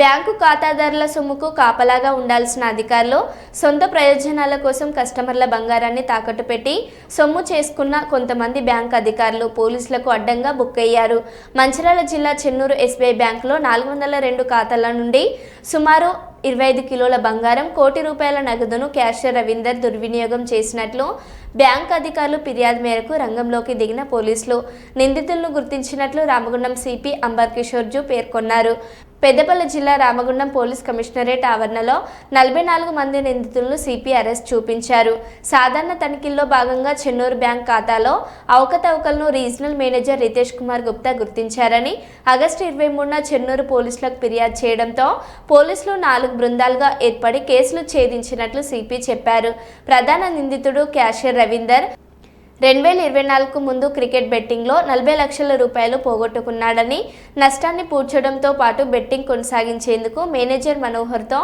Bank ఖాతాదారుల సొమ్ముకు కాపలాగా ఉండాల్సిన అధికారులు సొంత ప్రయోజనాల కోసం కస్టమర్ల బంగారాన్ని తాకట్టు పెట్టి సొమ్ము చేసుకున్న కొంతమంది బ్యాంక్ అధికారులు పోలీసులకు అడ్డంగా బుక్ అయ్యారు. మంచిర్యాల జిల్లా చెన్నూరు ఎస్బీఐ బ్యాంకులో నాలుగు వందల రెండు ఖాతాల నుండి సుమారు ఇరవై ఐదు కిలోల బంగారం కోటి రూపాయల నగదును క్యాషియర్ రవీందర్ దుర్వినియోగం చేసినట్లు బ్యాంక్ అధికారులు ఫిర్యాదు మేరకు రంగంలోకి దిగిన పోలీసులు నిందితులను గుర్తించినట్లు రామగుండం సిపి అంబర్ కిషోర్జు పేర్కొన్నారు. పెద్దపల్లి జిల్లా రామగుండం పోలీస్ కమిషనరేట్ ఆవరణలో నలభై నాలుగు మంది నిందితులను సిపి అరెస్ట్ చూపించారు. సాధారణ తనిఖీల్లో భాగంగా చెన్నూరు బ్యాంక్ ఖాతాలో అవకతవకలను రీజనల్ మేనేజర్ రితేష్ కుమార్ గుప్తా గుర్తించారని ఆగస్టు ఇరవై మూడున చెన్నూరు పోలీసులకు ఫిర్యాదు చేయడంతో పోలీసులు నాలుగు బృందాలుగా ఏర్పడి కేసులు ఛేదించినట్లు సిపి చెప్పారు. ప్రధాన నిందితుడు క్యాషియర్ రవీందర్ రెండు వేల ఇరవై నాలుగు ముందు క్రికెట్ బెట్టింగ్లో నలభై లక్షల రూపాయలు పోగొట్టుకున్నాడని నష్టాన్ని పూడ్చడంతో పాటు బెట్టింగ్ కొనసాగించేందుకు మేనేజర్ మనోహర్తో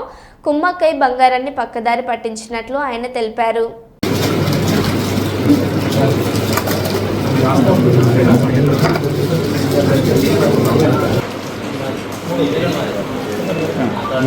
కుమ్మక్కై బంగారాన్ని పక్కదారి పట్టించినట్లు ఆయన తెలిపారు.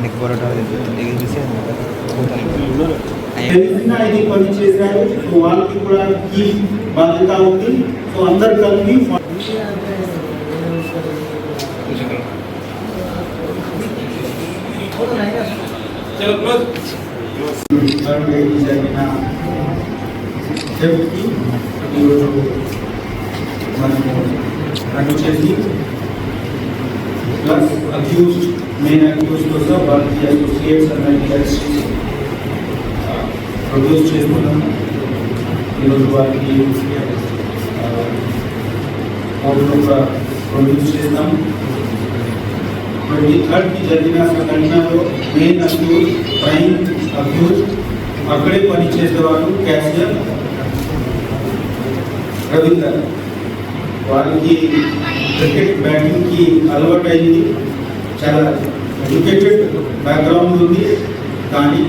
నెక్ పరోటా తెలిసి తెలిసిన ఇది పని చేశారు సో వాళ్ళకి కూడా ఈ బాధ్యత ఉంది సో అందరు కలిపి జరిగిన చెవికి ఈరోజు మనము రన్ చేసి ప్లస్ అక్యూజ్డ్ మెయిన్ అక్యూజ్ కోసం వాళ్ళకి అసోసియేట్స్ అందరికీ కలిసి ప్రొడ్యూస్ చేసుకున్నాము ఈరోజు వారికి కోర్టులో కూడా ప్రొడ్యూస్ చేస్తాము ట్వంటీ థర్డ్కి జరిగిన సంఘటనలో మెయిన్ అక్యూజ్ ప్రైమ్ అక్యూజ్ అక్కడే పనిచేసేవారు క్యాషియర్ రవీందర్ వారికి క్రికెట్ బ్యాటింగ్కి అలవాటు అయింది చాలా ఎడ్యుకేటెడ్ బ్యాక్గ్రౌండ్ ఉంది. కానీ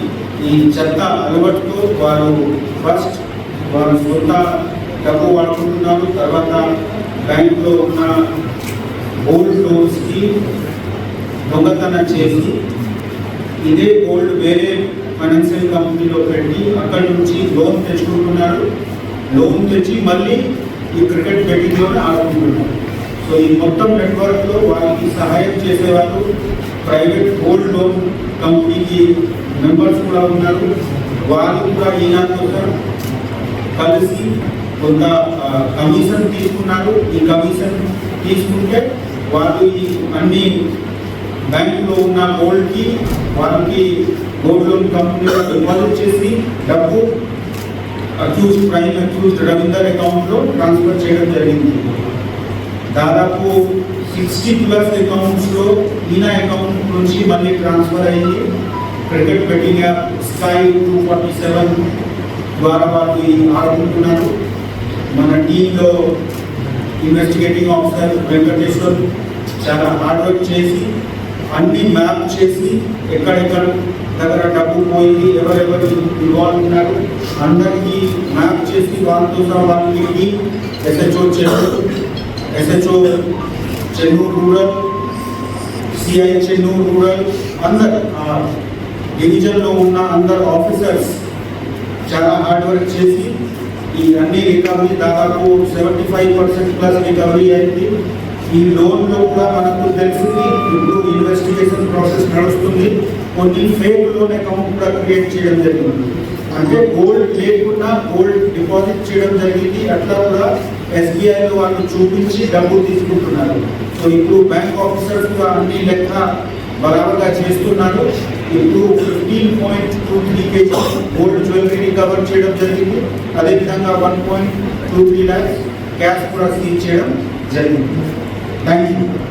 ఈ చెత్త అలవాటుతో వారు ఫస్ట్ వారు సొంత డబ్బు వాడుకుంటున్నారు. తర్వాత బ్యాంకులో ఉన్న గోల్డ్ లోన్స్కి దొంగతనం చేసి ఇదే గోల్డ్ వేరే ఫైనాన్షియల్ కంపెనీలో పెట్టి అక్కడి నుంచి లోన్ తెచ్చుకుంటున్నారు. లోన్ తెచ్చి మళ్ళీ ఈ క్రికెట్ బెట్టింగ్లోనే ఆడుకుంటున్నారు సో ఈ మొత్తం నెట్వర్క్లో వాళ్ళకి సహాయం చేసేవాళ్ళు ప్రైవేట్ గోల్డ్ లోన్ కంపెనీకి మెంబర్స్ కూడా ఉన్నారు. వాళ్ళు కూడా ఈనాతో కలిసి కొంత కమిషన్ తీసుకున్నారు. ఈ కమిషన్ తీసుకుంటే వాళ్ళు ఈ అన్ని బ్యాంకులో ఉన్న గోల్డ్కి వాళ్ళకి గోల్డ్ లోన్ కంపెనీలో డిపాజిట్ చేసి డబ్బు అక్యూజ్ ప్రైమ్ అక్యూజ్ రవీందర్ అకౌంట్లో ట్రాన్స్ఫర్ చేయడం జరిగింది. దాదాపు సిక్స్టీ ప్లస్ అకౌంట్స్లో మీనా అకౌంట్ నుంచి మళ్ళీ ట్రాన్స్ఫర్ అయ్యింది cricket betting app Sky two forty seven ద్వారా వాళ్ళు ఆడుకుంటున్నారు. మన టీంలో ఇన్వెస్టిగేటింగ్ ఆఫీసర్ వెంకటేశ్వర్ చాలా హార్డ్ వర్క్ చేసి అన్ని మ్యాప్ చేసి ఎక్కడెక్కడ దగ్గర డబ్బు పోయింది ఎవరెవరు ఇన్వాల్వ్ ఉన్నారు అందరికీ మ్యాప్ చేసి వాళ్ళతో సహా వాళ్ళకి SHO Chennur SHO Chennur rural CI Chennur rural అందరు డివిజన్లో ఉన్న అందరు ఆఫీసర్స్ చాలా హార్డ్ వర్క్ చేసి ఈ అన్ని రికవరీ దాదాపు seventy five percent plus recovery అయింది. ఈ లోన్లో కూడా మనకు తెలిసింది ఇప్పుడు ఇన్వెస్టిగేషన్ ప్రాసెస్ నడుస్తుంది. కొన్ని ఫేక్ లోన్ అకౌంట్ కూడా క్రియేట్ చేయడం జరిగింది. అంటే గోల్డ్ లేకుండా గోల్డ్ డిపాజిట్ చేయడం జరిగింది. అట్లా కూడా ఎస్బీఐలో వాళ్ళు చూపించి డబ్బు తీసుకుంటున్నారు. సో ఇప్పుడు బ్యాంక్ ఆఫీసర్స్ కూడా అన్ని లెక్క బరాబర్గా చేస్తున్నారు. ఇప్పుడు fifteen point two three KG gold jewellery recover చేయడం జరిగింది. అదేవిధంగా one point two three lakhs cash కూడా సీజ్ చేయడం జరిగింది. Tá Thank you.